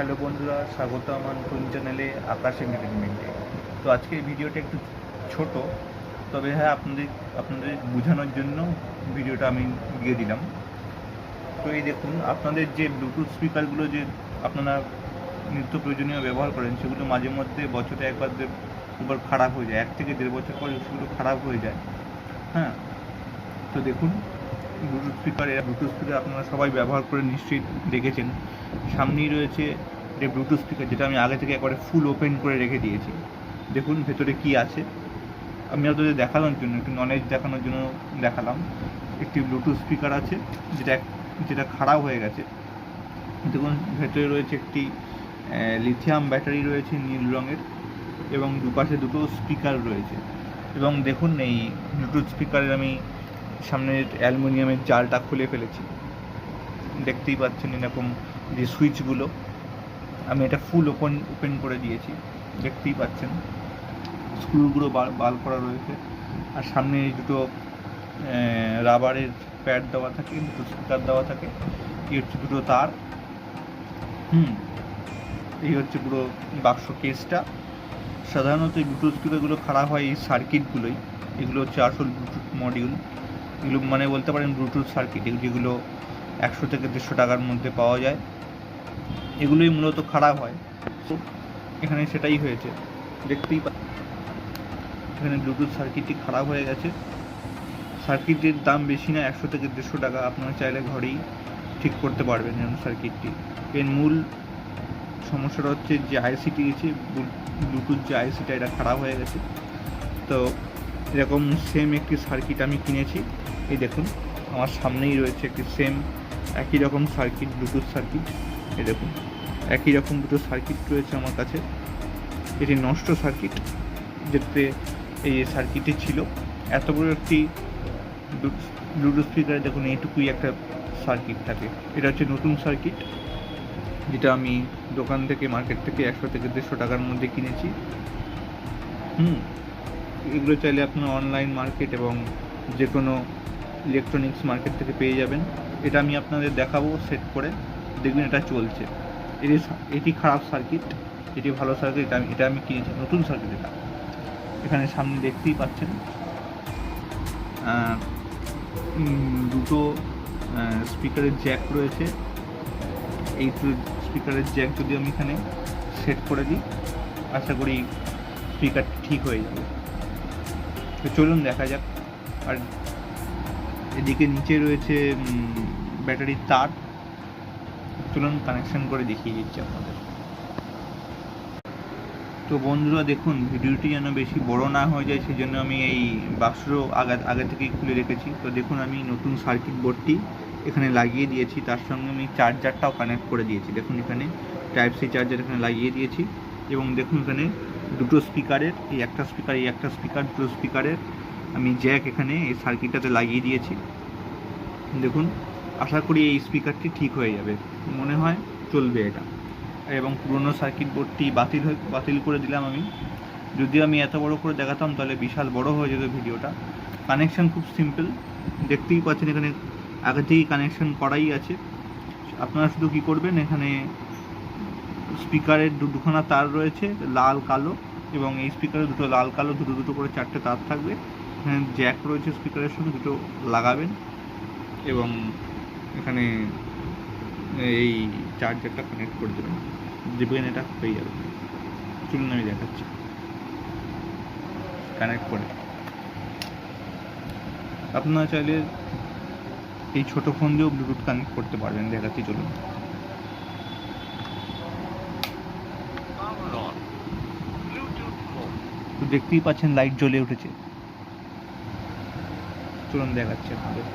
Hello বন্ধুরা, স্বাগত আমার নতুন চ্যানেলে আকাশ এন্টারটেনমেন্টে তো আজকে ভিডিওটা একটু ছোট, তবে হ্যাঁ আপনাদের আপনাদের বোঝানোর জন্য ভিডিওটা আমি দিয়ে দিলাম। তো এই দেখুন, আপনাদের যে ব্লুটুথ স্পিকারগুলো যে আপনারা নিত্য প্রয়োজনীয় ব্যবহার করেন, সেগুলো মাঝে মধ্যে বছরে একবার দুবার খারাপ হয়ে যায়। এক থেকে দেড় বছর পর সেগুলো খারাপ হয়ে যায়। হ্যাঁ তো দেখুন ব্লুটুথ স্পিকার এরা ব্লুটুথ স্পিকার আপনারা সবাই ব্যবহার করে নিশ্চয়ই দেখেছেন। সামনেই রয়েছে যে ব্লুটুথ স্পিকার যেটা আমি আগে থেকে একবারে ফুল ওপেন করে রেখে দিয়েছি। দেখুন ভেতরে কি আছে। আমি আপনাদের দেখানোর জন্য, একটু নলেজ দেখানোর জন্য দেখালাম। একটি ব্লুটুথ স্পিকার আছে, যেটা যেটা খারাপ হয়ে গেছে। দেখুন ভেতরে রয়েছে একটি লিথিয়াম ব্যাটারি রয়েছে নীল রঙের এবং দুপাশে দুটো স্পিকার রয়েছে। এবং দেখুন এই ব্লুটুথ স্পিকারের আমি সামনের অ্যালুমিনিয়ামের জালটা খুলে ফেলেছি। দেখতেই পাচ্ছেন এরকম যে সুইচগুলো। আমি এটা ফুল ওপেন ওপেন করে দিয়েছি। দেখতেই পাচ্ছেন। স্ক্রুগুলো বাল করা রয়েছে। আর সামনে এই দুটো রাবারের প্যাড দেওয়া থাকে, দুটো স্পিকার দেওয়া থাকে। এই হচ্ছে দুটো তার। হুম। এই হচ্ছে পুরো বাক্স কেসটা। সাধারণত এই ব্লুটুথ স্পিকারগুলো খারাপ হয় এই সার্কিটগুলোই। এগুলো হচ্ছে আসল ব্লুটুথ মডিউল। এগুলো মানে বলতে পারেন ব্লুটুথ সার্কিট যেগুলো একশো থেকে দেড়শো টাকার মধ্যে পাওয়া যায়। এগুলোই মূলত খারাপ হয়। তো এখানে সেটাই হয়েছে। দেখতেই পা এখানে ব্লুটুথ সার্কিটটি খারাপ হয়ে গেছে। সার্কিটের দাম বেশি না, একশো থেকে দেড়শো টাকা। আপনারা চাইলে ঘরেই ঠিক করতে পারবেন এরকম সার্কিটটি এর মূল সমস্যাটা হচ্ছে যে আইসিটি আছে ব্লুটুথ যে আইসিটা এটা খারাপ হয়ে গেছে। তো এরকম সেম একটি সার্কিট আমি কিনেছি। এই দেখুন, আমার সামনেই রয়েছে একটি সেম একই রকম সার্কিট ব্লুটুথ সার্কিট এই দেখুন, একই রকম দুটো সার্কিট রয়েছে আমার কাছে। এটি নষ্ট সার্কিট যেটাতে এই সার্কিটটি ছিল। এত বড় একটি ব্লুটুথ স্পিকারে দেখুন, এইটুকুই একটা সার্কিট থাকে। এটা হচ্ছে নতুন সার্কিট যেটা আমি দোকান থেকে মার্কেট থেকে একশো থেকে দেড়শো টাকার মধ্যে কিনেছি। হুম এগুলো চাইলে আপনার অনলাইন মার্কেট এবং যে কোনো ইলেকট্রনিক্স মার্কেট থেকে পেয়ে যাবেন। এটা আমি আপনাদের দেখাবো সেট করে। দেখবেন এটা চলছে। এটি এটি খারাপ সার্কিট এটি ভালো সার্কিট এটা আমি এটা আমি কিনেছি, নতুন সার্কিট এটা। এখানে সামনে দেখতেই পাচ্ছেন। দুটো স্পিকারের জ্যাক রয়েছে। এই স্পিকারের জ্যাক যদি আমি এখানে সেট করে দিই, আশা করি স্পিকারটি ঠিক হয়ে যাবে। তো চলুন দেখা যাক। আর এদিকে নিচে রয়েছে ব্যাটারির তার। চলুন কানেকশন করে দেখিয়ে দিচ্ছি আপনাদের। তো বন্ধুরা, দেখুন, ভিডিওটি যেন বেশি বড় না হয়ে যায় সেই জন্য আমি এই বাক্সও আগে আগে থেকেই খুলে রেখেছি। তো দেখুন, আমি নতুন সার্কিট বোর্ডটি এখানে লাগিয়ে দিয়েছি। তার সঙ্গে আমি চার্জারটাও কানেক্ট করে দিয়েছি। দেখুন, এখানে টাইপ সি চার্জার এখানে লাগিয়ে দিয়েছি। এবং দেখুন, এখানে দুটো স্পিকারের, এই একটা স্পিকার, এই একটা স্পিকার, দুটো স্পিকারের। আমি জ্যাক এখানে এই সার্কিটটাতে লাগিয়ে দিয়েছি। দেখুন, আশা করি এই স্পিকারটি ঠিক হয়ে যাবে। মনে হয় চলবে এটা। এবং পুরনো সার্কিট বোর্ডটি বাতিল হয়ে, বাতিল করে দিলাম আমি। যদি আমি এত বড় করে দেখাতাম, তাহলে বিশাল বড় হয়ে যেত ভিডিওটা। কানেকশন খুব সিম্পল। দেখতেই পাচ্ছেন এখানে, আগে থেকেই কানেকশন করাই আছে। আপনারা শুধু কী করবেন, এখানে স্পিকারের দু দুখানা তার রয়েছে, লাল, কালো, এবং এই স্পিকারে দুটো লাল, কালো, দুটো দুটো করে চারটে তার থাকবে। এখানে জ্যাক রয়েছে স্পিকারের সঙ্গে, দুটো লাগাবেন। এবং এখানে এই চার্জারটা কানেক্ট করে দেবেন। দেবেন এটা হয়ে যাবে চলুন আমি দেখাচ্ছি। কানেক্ট করে। আপনারা চাইলে এই ছোট ফোন দিয়েও ব্লুটুথ কানেক্ট করতে পারবেন। দেখাচ্ছি, চলুন তো দেখতেই পাচ্ছেন লাইট জ্বলে উঠেছে। চলুন দেখাচ্ছি আপনাদের।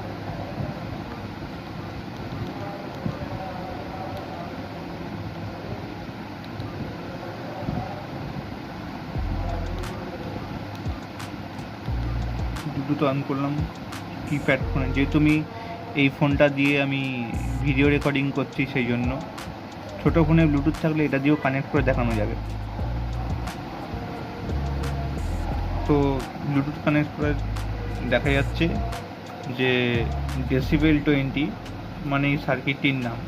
দুটো অন করলাম কিপ্যাড ফোনে যেহেতু আমি এই ফোনটা দিয়ে আমি ভিডিও রেকর্ডিং করছি, সেই জন্য। ছোটো ফোনে ব্লুটুথ থাকলে এটা দিয়েও কানেক্ট করে দেখানো যাবে। তো ব্লুটুথ কানেক্ট করে দেখা যাচ্ছে যে ডেসিবেল টোয়েন্টি মানে এই সার্কিটটির নাম।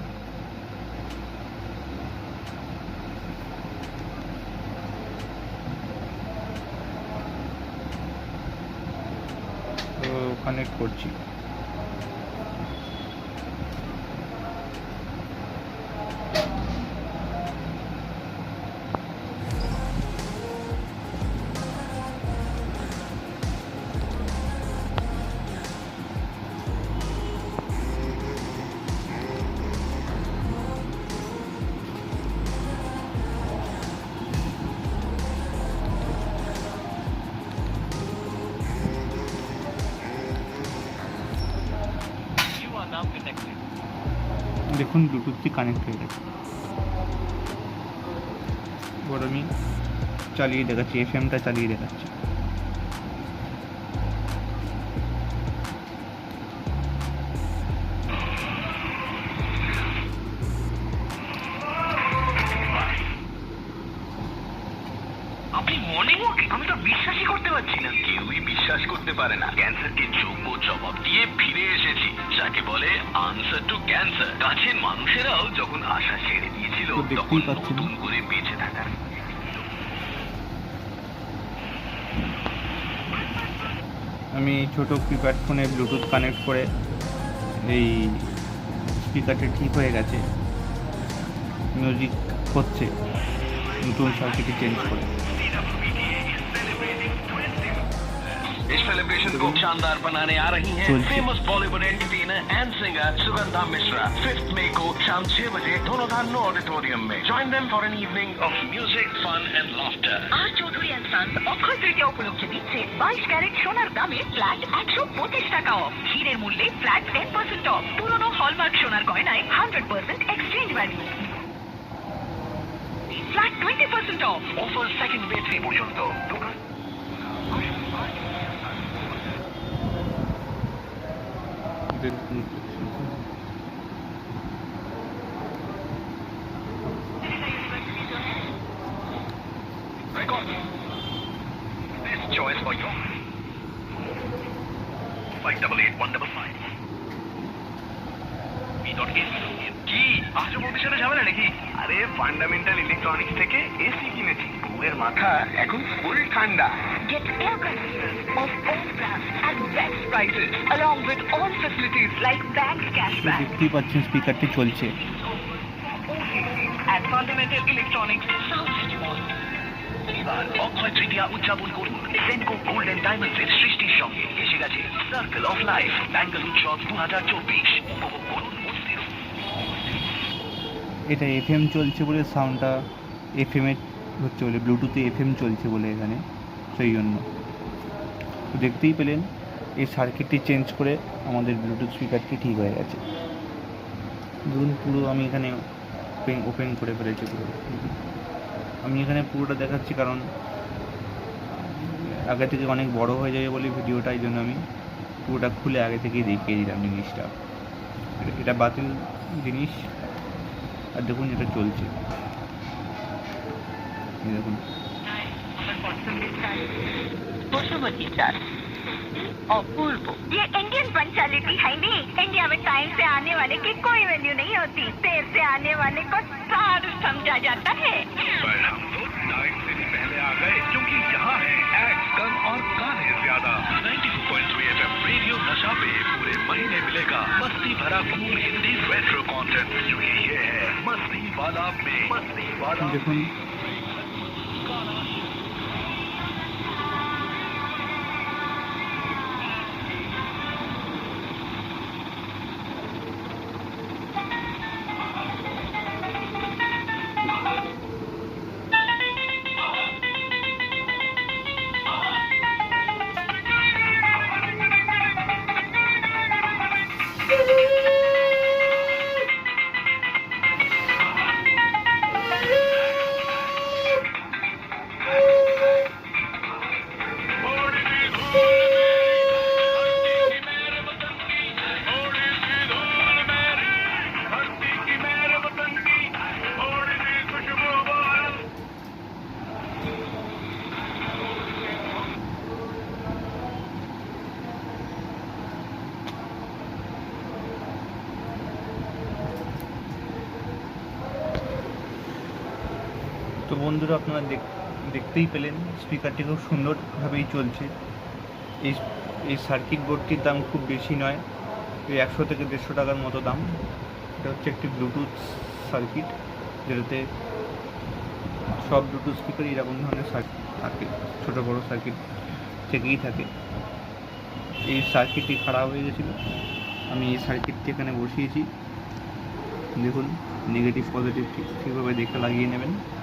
কানেক্ট করছি। ব্লুটুথটি কানেক্ট হয়ে গেছে। বড় আমি চালিয়ে দেখাচ্ছি এফ এমটা চালিয়ে দেখাচ্ছি। বিশ্বাস করতে পারে না ক্যান্সারকে যোগ্য জবাব দিয়ে ফিরে এসেছি যাকে বলে আনসার টু ক্যান্সার কাছের মানুষেরাও যখন আশা ছেড়ে দিয়েছিল তখন নতুন করে বেঁচে থাকার আমি ছোট ছোটো কিপ্যাড ফোনে ব্লুটুথ কানেক্ট করে এই স্পিকারটা ঠিক হয়ে গেছে মিউজিক হচ্ছে নতুন সার্কিটে চেঞ্জ করে इस सेलिब्रेशन को शानदार बनाने आ रही हैं चलती। Famous Bollywood entertainer and singer Sugandha Mishra fifth May को शाम छह बजे दोनों धानो ऑडिटोरियम में join them for an evening of music fun and laughter R Chowdhury and সান অক্ষয় তৃতীয়া উপলক্ষে দিচ্ছে বাইশ ক্যারেট সোনার দামে ফ্ল্যাট একশো পঁচিশ টাকা অফ হীরের মূল্যে ফ্ল্যাট টেন পার্সেন্ট অফ পুরনো হলমার্ক সোনার গয়নায় hundred percent exchange value flat twenty percent off offer second May three পর্যন্ত দোকান Record. দেখতেই পাচ্ছেন স্পিকারটি চলছে। At Fundamental Electronics. South City Mall. এবার অক্ষয় তৃতীয়া উদযাপন করুন। সেনকো গোল্ডেন ডায়মন্ডসের সৃষ্টির সঙ্গে এসে গেছে সার্কেল অফ লাইফ ব্যাঙ্গাল উৎসব দু হাজার চব্বিশ। উপভোগ করুন এটা এফএম চলছে বলে সাউন্ডটা এফ এফএমে হচ্ছে বলে ব্লুটুথে এফএম চলছে বলে এখানে সেই জন্য। দেখতেই পেলেন। এই সার্কিটটি চেঞ্জ করে আমাদের ব্লুটুথ স্পিকারটি ঠিক হয়ে গেছে। ধরুন পুরো আমি এখানে ওপেন ওপেন করে ফেলেছি পুরো। আমি এখানে পুরোটা দেখাচ্ছি কারণ আগে থেকে অনেক বড় হয়ে যাবে বলে ভিডিওটা, এই জন্য আমি পুরোটা খুলে আগে থেকেই দেখিয়ে দিলাম জিনিসটা। এটা বাতিল জিনিস। আর দেখুন এটা চলছে। দেখুন। अपूर्व ये इंडियन पंचालिटी है नहीं। इंडिया में टाइम से आने वाले की कोई वैल्यू नहीं होती। देर से आने वाले को सार समझा जाता है। पर हम तो टाइम से भी पहले आ गए क्योंकि यहाँ है एक्ट कम और गाने ज़्यादा। 92.3 एफएम रेडियो नशा पे पूरे महीने मिलेगा। मस्ती भरा कूल हिंदी रेट्रो कंटेंट क्योंकि ये है मस्ती वाला में। मस्ती वाला আপনারা দেখ- দেখতেই পেলেন স্পিকারটি খুব সুন্দরভাবেই চলছে। এই এই সার্কিট বোর্ডটির দাম খুব বেশি নয়, এই একশো থেকে দেড়শো টাকার মতো দাম। এটা হচ্ছে একটি ব্লুটুথ সার্কিট যেটাতে সব ব্লুটুথ স্পিকার এরকম ধরনের সার্কিট থাকে, ছোটো বড়ো সার্কিট থেকেই থাকে। এই সার্কিটটি খারাপ হয়ে গেছিল। আমি এই সার্কিটটি এখানে বসিয়েছি। দেখুন নেগেটিভ পজিটিভ ঠিক, ঠিকভাবে দেখে লাগিয়ে নেবেন।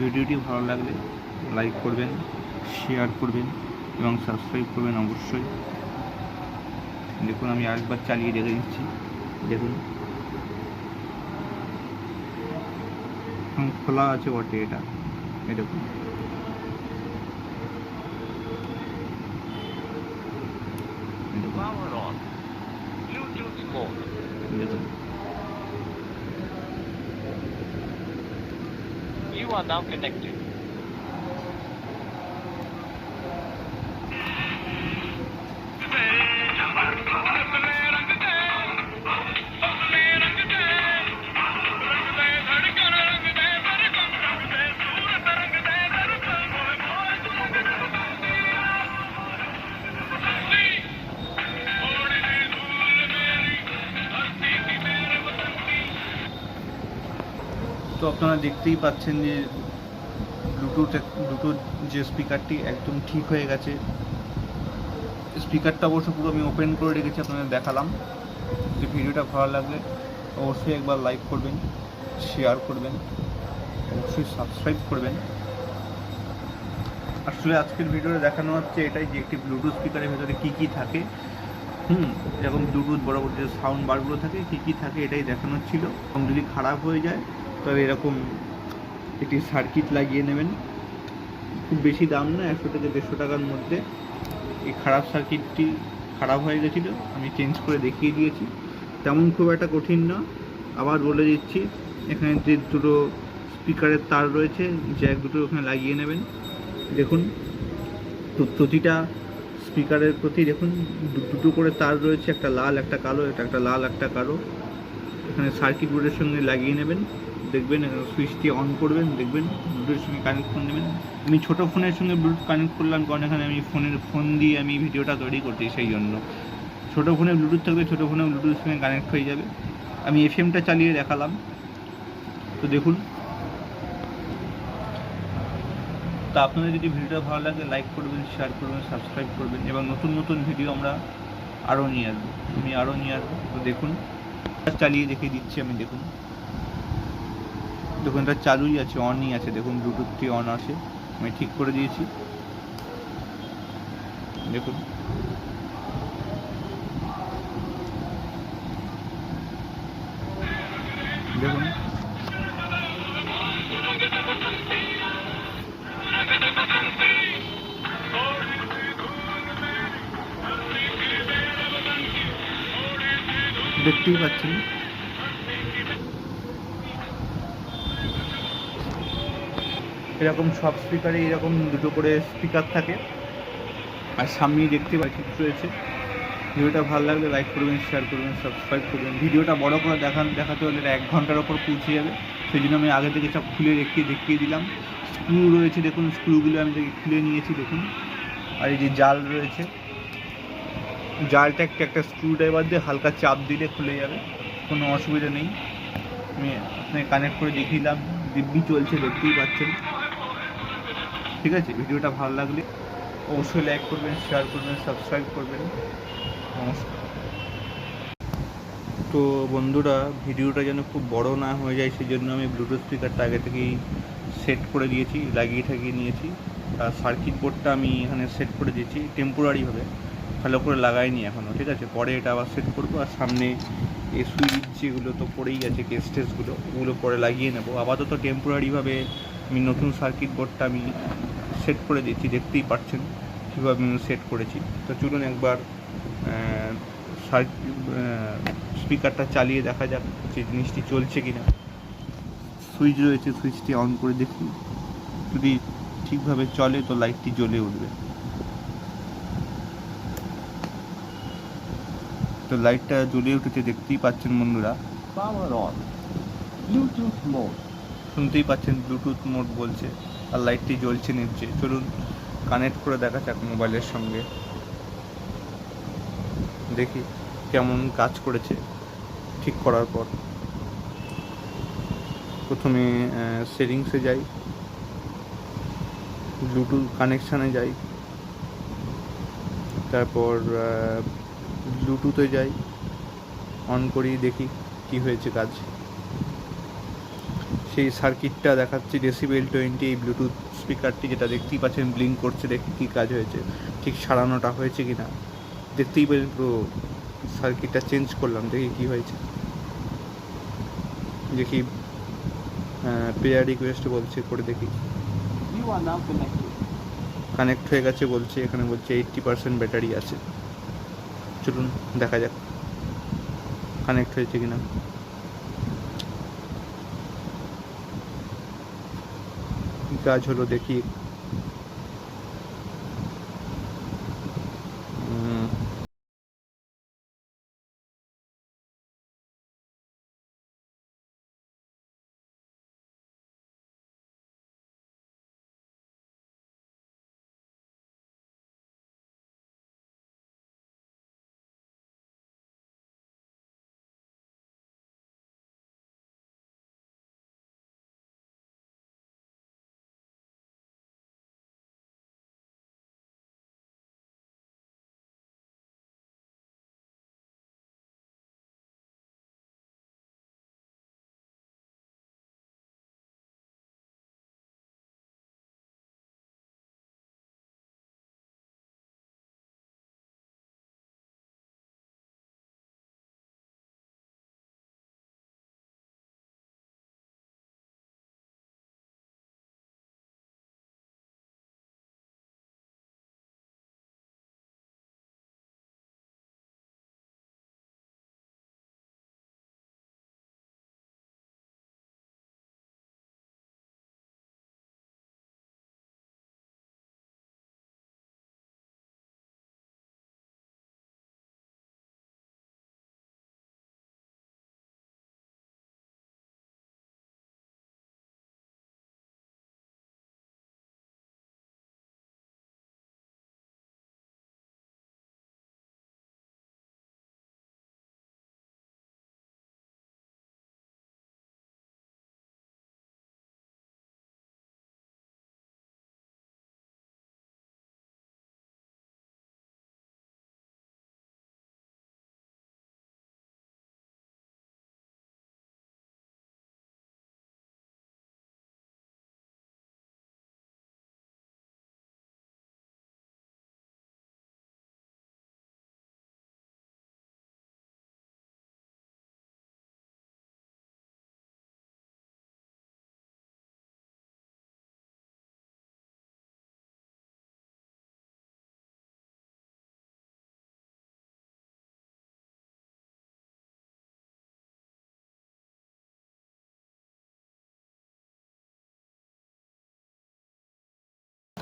ভিডিওটি ভালো লাগলে লাইক করবেন শেয়ার করবেন এবং সাবস্ক্রাইব করবেন অবশ্যই। দেখুন আমি আরেকবার চালিয়ে রেখে দিচ্ছি দেখুন। খোলা আছে বটে এটা। এরকম দেখুন। Are now connected. আপনারা দেখতেই পাচ্ছেন যে ব্লুটুথ ব্লুটুথ যে স্পিকারটি একদম ঠিক হয়ে গেছে। স্পিকারটা অবশ্য পুরো আমি ওপেন করে রেখেছি, আপনাদের দেখালাম। যে ভিডিওটা ভালো লাগলে অবশ্যই একবার লাইক করবেন শেয়ার করবেন, অবশ্যই সাবস্ক্রাইব করবেন। আসলে আজকের ভিডিওটা দেখানো হচ্ছে এটাই যে একটি ব্লুটুথ স্পিকারের ভেতরে কী কী থাকে। হুম এরকম ব্লুটুথ বড় বড় যে সাউন্ড বারগুলো থাকে, কী কী থাকে এটাই দেখানোর ছিল। এবং যদি খারাপ হয়ে যায় তবে এরকম একটি সার্কিট লাগিয়ে নেবেন। খুব বেশি দাম না, একশো থেকে দেড়শো টাকার মধ্যে। এই খারাপ সার্কিটটি খারাপ হয়ে গেছিল, আমি চেঞ্জ করে দেখিয়ে দিয়েছি। তেমন খুব একটা কঠিন না। আবার বলে দিচ্ছি, এখানে যে দুটো স্পিকারের তার রয়েছে জ্যাক দুটো ওখানে লাগিয়ে নেবেন। দেখুন, তো প্রতিটা স্পিকারের প্রতি দেখুন দুটো করে তার রয়েছে, একটা লাল, একটা কালো, এটা একটা লাল, একটা কালো। এখানে সার্কিট বোর্ডের সঙ্গে লাগিয়ে নেবেন। দেখবেন সুইচটি অন করবেন, দেখবেন, ব্লুটুথের সঙ্গে কানেক্ট করে নেবেন। আমি ছোটো ফোনের সঙ্গে ব্লুটুথ কানেক্ট করলাম, কারণ এখানে আমি ফোনের ফোন দিয়ে আমি ভিডিওটা তৈরি করছি সেই জন্য। ছোটো ফোনে ব্লুটুথ থাকবে ছোটো ফোনে ব্লুটুথের সঙ্গে কানেক্ট হয়ে যাবে। আমি এফএমটা চালিয়ে দেখালাম। তো দেখুন। তো আপনাদের যদি ভিডিওটা ভালো লাগে লাইক করবেন শেয়ার করবেন সাবস্ক্রাইব করবেন এবং নতুন নতুন ভিডিও আমরা আরও নিয়ে আসব। আমি আরও নিয়ে আসব। তো দেখুন। চালিয়ে দেখিয়ে দিচ্ছি আমি, দেখুন। দেখুন এটা চালুই আছে অনই আছে, দেখুন ব্লুটুথটি অন আছে, আমি ঠিক করে দিয়েছি। দেখুন। দেখুন। দেখতেই পাচ্ছেন। এরকম সব স্পিকারে এরকম দুটো করে স্পিকার থাকে। আর সামনেই দেখতে পাচ্ছি রয়েছে। ভিডিওটা ভালো লাগলে লাইক করবেন শেয়ার করবেন সাবস্ক্রাইব করবেন। ভিডিওটা বড় করে দেখান দেখাতে হলে এক ঘণ্টার ওপর পৌঁছে যাবে। সেই জন্য আমি আগে থেকে সব খুলে রেখে দেখিয়ে দিলাম। স্ক্রু রয়েছে দেখুন স্ক্রুগুলো আমি খুলে নিয়েছি দেখুন। আর এই যে জাল রয়েছে। জালটা একটা একটা স্ক্রু ড্রাইভার দিয়ে হালকা চাপ দিলে খুলে যাবে। কোনো অসুবিধা নেই। আমি আপনাকে কানেক্ট করে দেখিয়ে দিলাম। দিব্যি চলছে, দেখতেই পাচ্ছেন। ঠিক আছে? ভিডিওটা ভালো লাগলে অবশ্যই লাইক করবেন শেয়ার করবেন সাবস্ক্রাইব করবেন। তো বন্ধুরা, ভিডিওটা যেন খুব বড় না হয়ে যায় সেই জন্য আমি ব্লুটুথ স্পিকারটা আগে থেকেই সেট করে দিয়েছি, লাগিয়ে ঠাকিয়ে নিয়েছি। আর সার্কিট বোর্ডটা আমি এখানে সেট করে দিয়েছি টেম্পোরারিভাবে ভালো করে লাগাইনি এখনও ঠিক আছে? পরে এটা আবার সেট করব, আর সামনে এই সুইচ যেগুলো তো পড়েই আছে কেস টেসগুলো ওগুলো পরে লাগিয়ে নেব। আপাতত টেম্পোরারিভাবে আমি নতুন সার্কিট বোর্ডটা আমি সেট করে দিয়েছি, দেখতেই পাচ্ছেন কীভাবে আমি সেট করেছি। তো চলুন একবার স্পিকারটা চালিয়ে দেখা যাক যে জিনিসটি চলছে কি না সুইচ রয়েছে সুইচটি অন করে দেখি যদি ঠিকভাবে চলে, তো লাইটটি জ্বলে উঠবে। তো লাইটটা জ্বলে উঠেছে, দেখতেই পাচ্ছেন বন্ধুরা। Power on. Bluetooth mode. শুনতেই পাচ্ছেন ব্লুটুথ মোড বলছে, আর লাইটটি জ্বলছে নিচ্ছে চলুন কানেক্ট করে দেখা যাক মোবাইলের সঙ্গে। দেখি কেমন কাজ করেছে, ঠিক করার পর। প্রথমে সেটিংসে যাই ব্লুটুথ কানেকশানে যাই, তারপর ব্লুটুথে যাই অন করি, দেখি কি হয়েছে কাজ। সেই সার্কিটটা দেখাচ্ছে ডেসিবেল টোয়েন্টি এই ব্লুটুথ স্পিকারটি যেটা দেখতেই পাচ্ছেন ব্লিঙ্ক করছে দেখি কী কাজ হয়েছে, ঠিক সারানোটা হয়েছে কি না দেখতেই পেলেন পুরো সার্কিটটা চেঞ্জ করলাম, দেখি কী হয়েছে। দেখি প্লেয়ার রিকোয়েস্ট বলছে, করে দেখি. কানেক্ট হয়ে গেছে বলছে, এখানে বলছে এইট্টি পার্সেন্ট ব্যাটারি আছে। চলুন, দেখা যাক। কানেক্ট হয়েছে কিনা। কি কাজ হলো দেখি।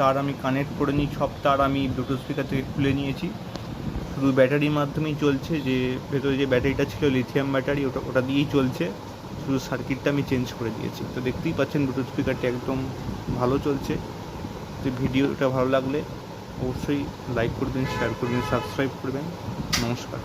তার আমি কানেক্ট করে নিই, সব তার আমি ব্লুটুথ স্পিকার থেকে খুলে নিয়েছি। শুধু ব্যাটারির মাধ্যমেই চলছে যে, ভেতরে যে ব্যাটারিটা ছিল লিথিয়াম ব্যাটারি ওটা ওটা দিয়েই চলছে। শুধু সার্কিটটা আমি চেঞ্জ করে দিয়েছি। তো দেখতেই পাচ্ছেন ব্লুটুথ স্পিকারটি একদম ভালো চলছে। তো ভিডিওটা ভালো লাগলে অবশ্যই লাইক করবেন শেয়ার করবেন সাবস্ক্রাইব করবেন নমস্কার।